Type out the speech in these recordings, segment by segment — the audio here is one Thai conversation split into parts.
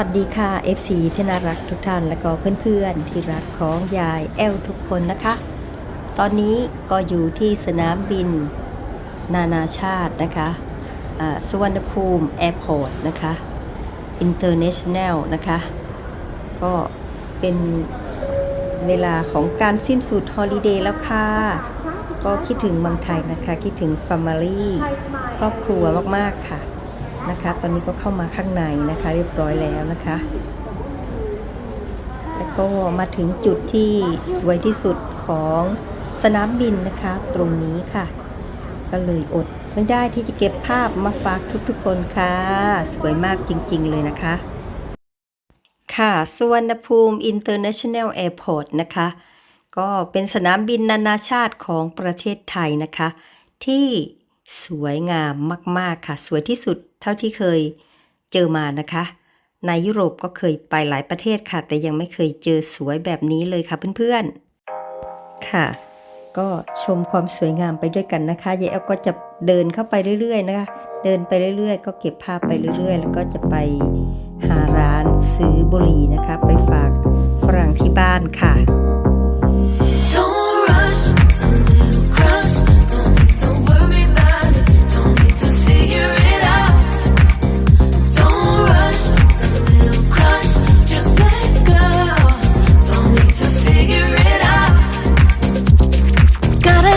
วัสดีค่ะ FC ที่น่ารักทุกท่านและก็เพื่อนๆ ที่รักของยายแอลทุกคนนะคะ ตอนนี้ก็อยู่ที่สนามบินนานาชาตินะคะสุวรรณภูมิแอร์พอร์ตนะคะ International นแนลนะคะ ก็เป็นเวลาของการสิ้นสุดฮอลิเดย์แล้วค่ะ ก็คิดถึงเมืองไทยนะคะ คิดถึง Family ครอบครัวมากๆค่ะ นะคะ ตอนนี้ก็เข้ามาข้างในนะคะ เรียบร้อยแล้วนะคะ แล้วก็มาถึงจุดที่สวยที่สุดของสนามบินนะคะ ตรงนี้ค่ะ ก็เลยอดไม่ได้ที่จะเก็บภาพมาฝากทุกๆคนค่ะ สวยมากจริงๆเลยนะคะ ค่ะสุวรรณภูมิ International Airport นะคะ ก็เป็นสนามบินนานาชาติของประเทศไทยนะคะ ที่ สวยงามมาก ๆ ค่ะ สวยที่สุดเท่าที่เคยเจอมานะคะ ในยุโรปก็เคยไปหลายประเทศค่ะ แต่ยังไม่เคยเจอสวยแบบนี้เลยค่ะเพื่อนๆ ค่ะ ก็ชมความสวยงามไปด้วยกันนะคะยายแอลก็จะเดินเข้าไปเรื่อย ๆ นะคะ เดินไปเรื่อย ๆ ก็เก็บภาพไปเรื่อย ๆ แล้วก็จะไปหาร้านซื้อบุหรี่นะคะ ไปฝากฝรั่งที่บ้านค่ะ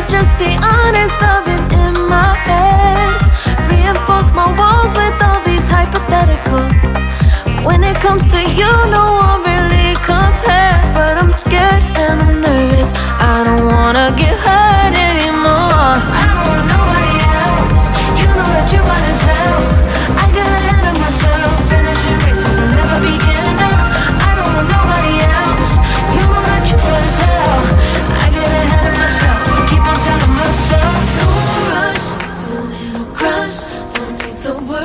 just be honest, I've been in my head. Reinforce my walls with all these hypotheticals. When it comes to you, no one really compares.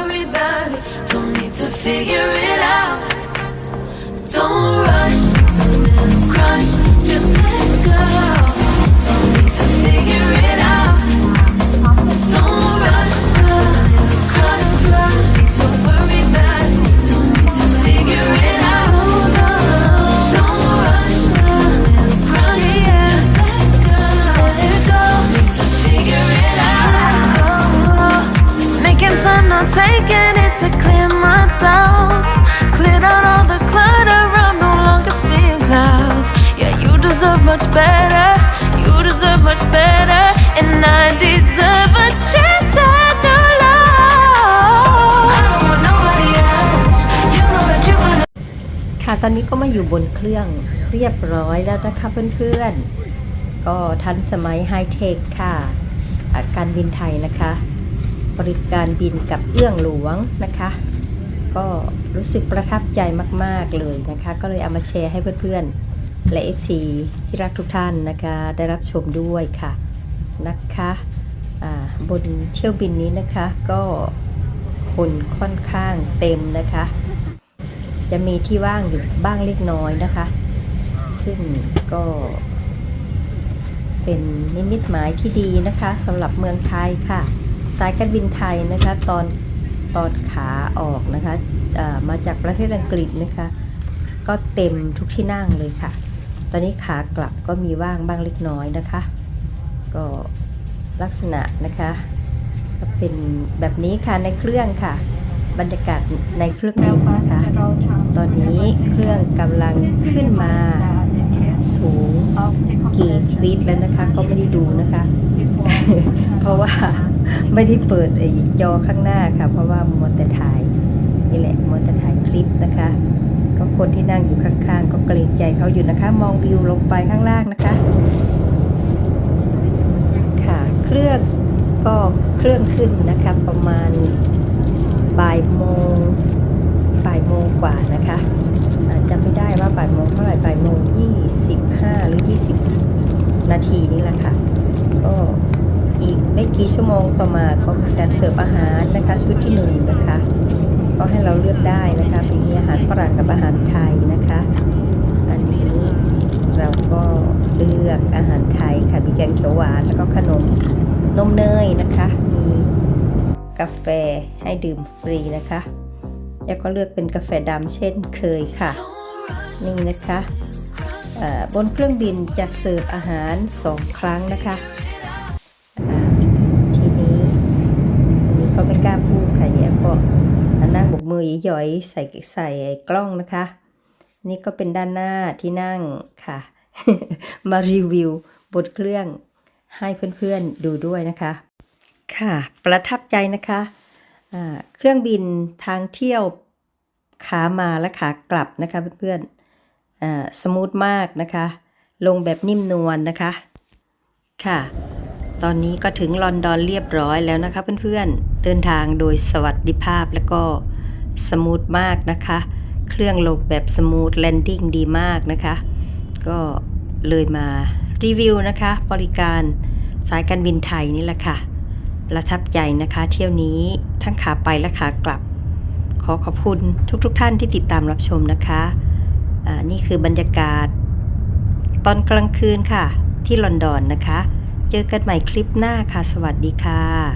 Worry about it. Don't need to figure it out. ค่ะตอนนี้ก็มาอยู่บนเครื่องเรียบร้อยแล้วนะคะเพื่อนๆ ก็ทันสมัยไฮเทคค่ะอะการบินไทยนะคะ บริการบินกับเอื้องหลวงนะคะ ก็รู้สึกประทับใจมากๆเลยนะคะ ก็เลยเอามาแชร์ให้เพื่อนๆ และ FC ที่รักทุกท่านนะคะ ได้รับชมด้วยค่ะนะคะบนเที่ยวบินนี้นะคะก็คนค่อนข้างเต็มนะคะ จะมีที่ว่างอยู่บ้างเล็กน้อยนะคะ ซึ่งก็เป็นนิมิตหมายที่ดีนะคะสำหรับเมืองไทยค่ะ สายการบินไทยนะคะตอนตอนขาออกนะคะมาจากประเทศอังกฤษนะคะ ก็เต็มทุกที่นั่งเลยค่ะ ตอนนี้ขากลับก็มีว่างบ้างเล็กน้อยนะคะ ก็ลักษณะนะคะก็เป็นแบบนี้ค่ะในเครื่องค่ะ บรรยากาศในเครื่องบินนะคะ ตอนนี้เครื่องกำลังขึ้นมาสูงกี่ฟีตแล้วนะคะ ก็ไม่ได้ดูนะคะ เพราะว่าไม่ได้เปิดไอ้จอข้างหน้าค่ะ เพราะว่ามัวแต่ถ่ายนี่แหละมัวแต่ถ่ายคลิปนะคะ ก็คนที่นั่งอยู่ข้างๆ ก็เกรงใจเขาอยู่นะคะ มองวิวลงไปข้างล่างนะคะ ค่ะเครื่องก็เครื่องขึ้นนะคะประมาณ บ่ายโมงบ่ายโมงกว่านะคะจำไม่ได้ว่าบ่ายโมงเท่าไหร่บ่ายโมงยี่สิบห้าหรือยี่สิบนาทีนี่แหละค่ะก็อีกไม่กี่ชั่วโมงต่อมาก็มีการเสิร์ฟอาหารนะคะชุดที่หนึ่งนะคะก็ให้เราเลือกได้นะคะมีอาหารฝรั่งกับอาหารไทยนะคะ อันนี้เราก็เลือกอาหารไทยค่ะมีแกงเขียวหวานแล้วก็ขนมนมเนยนะคะ กาแฟให้ดื่มฟรีนะคะ แล้วก็เลือกเป็นกาแฟดำเช่นเคยค่ะ นี่นะคะบนเครื่องบินจะเสิร์ฟอาหาร2ครั้งนะคะทีนี้อันนี้ก็ไม่กล้าพูดค่ะแย่ก็นั่งบกมือย่อยๆใส่ใส่กล้องนะคะ นี่ก็เป็นด้านหน้าที่นั่งค่ะ มารีวิวบนเครื่องให้เพื่อนๆดูด้วยนะคะ ค่ะ ประทับใจนะคะอ่าเครื่องบินทางเที่ยวขามาและขากลับนะคะเพื่อนๆสมูทมากนะคะ ลงแบบนิ่มนวลนะคะ ค่ะ ตอนนี้ก็ถึงลอนดอนเรียบร้อยแล้วนะคะเพื่อนๆ เดินทางโดยสวัสดิภาพและก็สมูทมากนะคะ เครื่องลงแบบสมูทแลนดิ้งดีมากนะคะ ก็เลยมารีวิวนะคะ บริการสายการบินไทยนี่แหละค่ะ ประทับใจนะคะเที่ยวนี้ทั้งขาไปและขากลับ ขอขอบคุณทุกๆทท่านที่ติดตามรับชมนะคะะนี่คือบรรยากาศ ตอนกลางคืนค่ะ ที่ลอนดอนนะคะ เจอกันใหม่คลิปหน้าค่ะ สวัสดีค่ะ